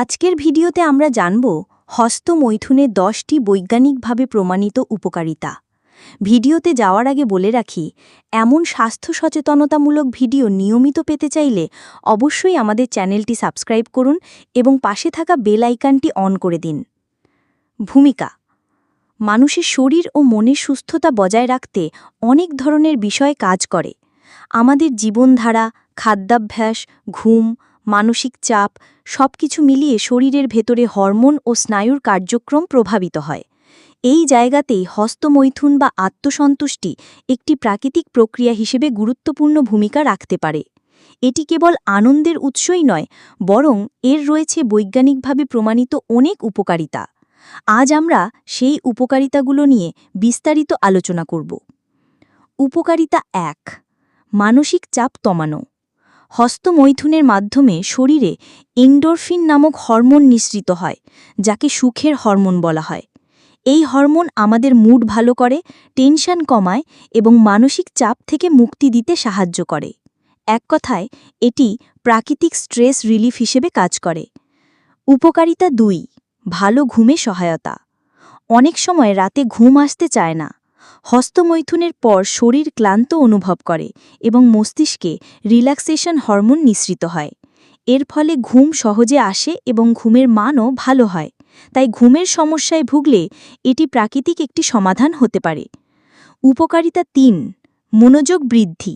আজকের ভিডিওতে আমরা জানব হস্তমৈথুনের দশটি বৈজ্ঞানিকভাবে প্রমাণিত উপকারিতা। ভিডিওতে যাওয়ার আগে বলে রাখি, এমন স্বাস্থ্য সচেতনতামূলক ভিডিও নিয়মিত পেতে চাইলে অবশ্যই আমাদের চ্যানেলটি সাবস্ক্রাইব করুন এবং পাশে থাকা বেল আইকনটি অন করে দিন। ভূমিকা, মানুষের শরীর ও মনের সুস্থতা বজায় রাখতে অনেক ধরনের বিষয় কাজ করে। আমাদের জীবনধারা, খাদ্যাভ্যাস, ঘুম, মানসিক চাপ সবকিছু মিলিয়ে শরীরের ভেতরে হরমোন ও স্নায়ুর কার্যক্রম প্রভাবিত হয়। এই জায়গাতেই হস্তমৈথুন বা আত্মসন্তুষ্টি একটি প্রাকৃতিক প্রক্রিয়া হিসেবে গুরুত্বপূর্ণ ভূমিকা রাখতে পারে। এটি কেবল আনন্দের উৎসই নয়, বরং এর রয়েছে বৈজ্ঞানিকভাবে প্রমাণিত অনেক উপকারিতা। আজ আমরা সেই উপকারিতাগুলো নিয়ে বিস্তারিত আলোচনা করব। উপকারিতা এক, মানসিক চাপ কমানো। হস্তমৈথুনের মাধ্যমে শরীরে এন্ডোরফিন নামক হরমোন নিঃসৃত হয়, যাকে সুখের হরমোন বলা হয়। এই হরমোন আমাদের মুড ভালো করে, টেনশন কমায় এবং মানসিক চাপ থেকে মুক্তি দিতে সাহায্য করে। এক কথায়, এটি প্রাকৃতিক স্ট্রেস রিলিফ হিসেবে কাজ করে। উপকারিতা দুই, ভালো ঘুমে সহায়তা। অনেক সময় রাতে ঘুম আসতে চায় না। হস্তমৈথুনের পর শরীর ক্লান্ত অনুভব করে এবং মস্তিষ্কে রিল্যাক্সেশন হরমোন নিঃসৃত হয়। এর ফলে ঘুম সহজে আসে এবং ঘুমের মানও ভালো হয়। তাই ঘুমের সমস্যায় ভুগলে এটি প্রাকৃতিক একটি সমাধান হতে পারে। উপকারিতা তিন, মনোযোগ বৃদ্ধি।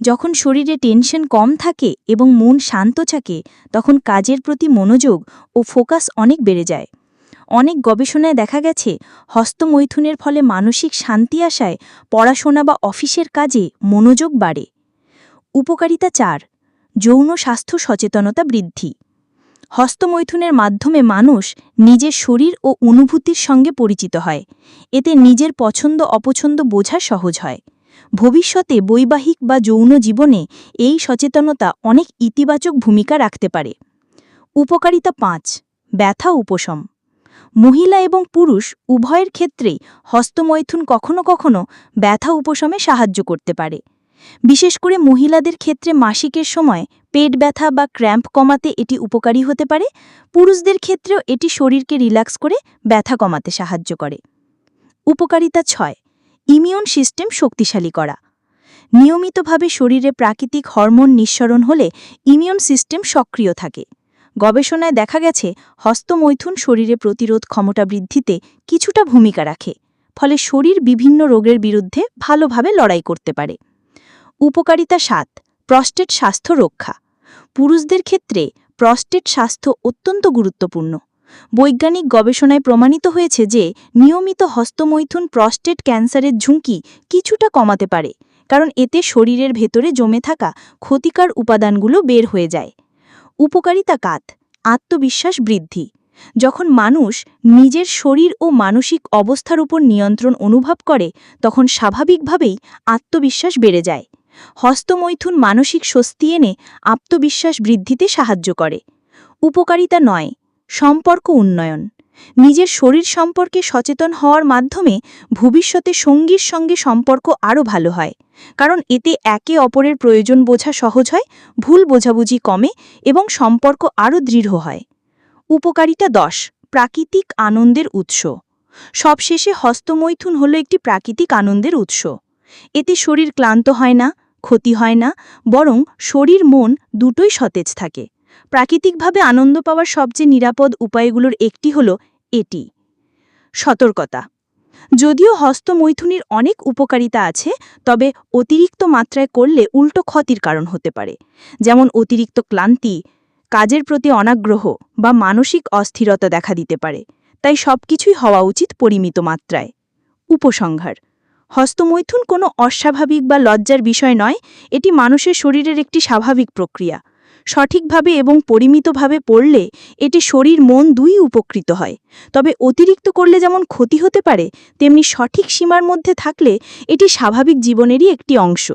যখন শরীরে টেনশন কম থাকে এবং মন শান্ত থাকে, তখন কাজের প্রতি মনোযোগ ও ফোকাস অনেক বেড়ে যায়। অনেক গবেষণায় দেখা গেছে, হস্তমৈথুনের ফলে মানসিক শান্তি আসায় পড়াশোনা বা অফিসের কাজে মনোযোগ বাড়ে। উপকারিতা চার, যৌন স্বাস্থ্য সচেতনতা বৃদ্ধি। হস্তমৈথুনের মাধ্যমে মানুষ নিজের শরীর ও অনুভূতির সঙ্গে পরিচিত হয়। এতে নিজের পছন্দ, অপছন্দ বোঝা সহজ হয়। ভবিষ্যতে বৈবাহিক বা যৌন জীবনে এই সচেতনতা অনেক ইতিবাচক ভূমিকা রাখতে পারে। উপকারিতা পাঁচ, ব্যথা উপশম। মহিলা এবং পুরুষ উভয়ের ক্ষেত্রেই হস্তমৈথুন কখনো কখনো ব্যথা উপশমে সাহায্য করতে পারে। বিশেষ করে মহিলাদের ক্ষেত্রে মাসিকের সময় পেট ব্যথা বা ক্র্যাম্প কমাতে এটি উপকারী হতে পারে, পুরুষদের ক্ষেত্রেও এটি শরীরকে রিল্যাক্স করে ব্যথা কমাতে সাহায্য করে। উপকারিতা ছয়, ইমিউন সিস্টেম শক্তিশালী করা। নিয়মিতভাবে শরীরে প্রাকৃতিক হরমোন নিঃসরণ হলে ইমিউন সিস্টেম সক্রিয় থাকে। গবেষণায় দেখা গেছে, হস্তমৈথুন শরীরে প্রতিরোধ ক্ষমতা বৃদ্ধিতে কিছুটা ভূমিকা রাখে, ফলে শরীর বিভিন্ন রোগের বিরুদ্ধে ভালোভাবে লড়াই করতে পারে। উপকারিতা সাত, প্রস্টেট স্বাস্থ্য রক্ষা। পুরুষদের ক্ষেত্রে প্রস্টেট স্বাস্থ্য অত্যন্ত গুরুত্বপূর্ণ। বৈজ্ঞানিক গবেষণায় প্রমাণিত হয়েছে যে, নিয়মিত হস্তমৈথুন প্রস্টেট ক্যান্সারের ঝুঁকি কিছুটা কমাতে পারে, কারণ এতে শরীরের ভেতরে জমে থাকা ক্ষতিকার উপাদানগুলো বের হয়ে যায়। উপকারিতা কাত, আত্মবিশ্বাস বৃদ্ধি। যখন মানুষ নিজের শরীর ও মানসিক অবস্থার উপর নিয়ন্ত্রণ অনুভব করে, তখন স্বাভাবিকভাবেই আত্মবিশ্বাস বেড়ে যায়। হস্তমৈথুন মানসিক স্বস্তি এনে আত্মবিশ্বাস বৃদ্ধিতে সাহায্য করে। উপকারিতা নয়, সম্পর্ক উন্নয়ন। নিজের শরীর সম্পর্কে সচেতন হওয়ার মাধ্যমে ভবিষ্যতে সঙ্গীর সঙ্গে সম্পর্ক আরও ভালো হয়। কারণ এতে একে অপরের প্রয়োজন বোঝা সহজ হয়, ভুল বোঝাবুঝি কমে এবং সম্পর্ক আরও দৃঢ় হয়। উপকারিতা দশ, প্রাকৃতিক আনন্দের উৎস। সবশেষে হস্তমৈথুন হল একটি প্রাকৃতিক আনন্দের উৎস। এতে শরীর ক্লান্ত হয় না, ক্ষতি হয় না, বরং শরীর মন দুটোই সতেজ থাকে। প্রাকৃতিকভাবে আনন্দ পাওয়ার সবচেয়ে নিরাপদ উপায়গুলোর একটি হল এটি। সতর্কতা। যদিও হস্তমৈথুনির অনেক উপকারিতা আছে, তবে অতিরিক্ত মাত্রায় করলে উল্টো ক্ষতির কারণ হতে পারে, যেমন অতিরিক্ত ক্লান্তি, কাজের প্রতি অনাগ্রহ বা মানসিক অস্থিরতা দেখা দিতে পারে, তাই সবকিছুই হওয়া উচিত পরিমিত মাত্রায়। উপসংহার। হস্তমৈথুন কোনো অস্বাভাবিক বা লজ্জার বিষয় নয়, এটি মানুষের শরীরের একটি স্বাভাবিক প্রক্রিয়া। সঠিকভাবে এবং পরিমিতভাবে পড়লে এটি শরীর, মন দুই উপকৃত হয়। তবে অতিরিক্ত করলে যেমন ক্ষতি হতে পারে, তেমনি সঠিক সীমার মধ্যে থাকলে এটি স্বাভাবিক জীবনেরই একটি অংশ।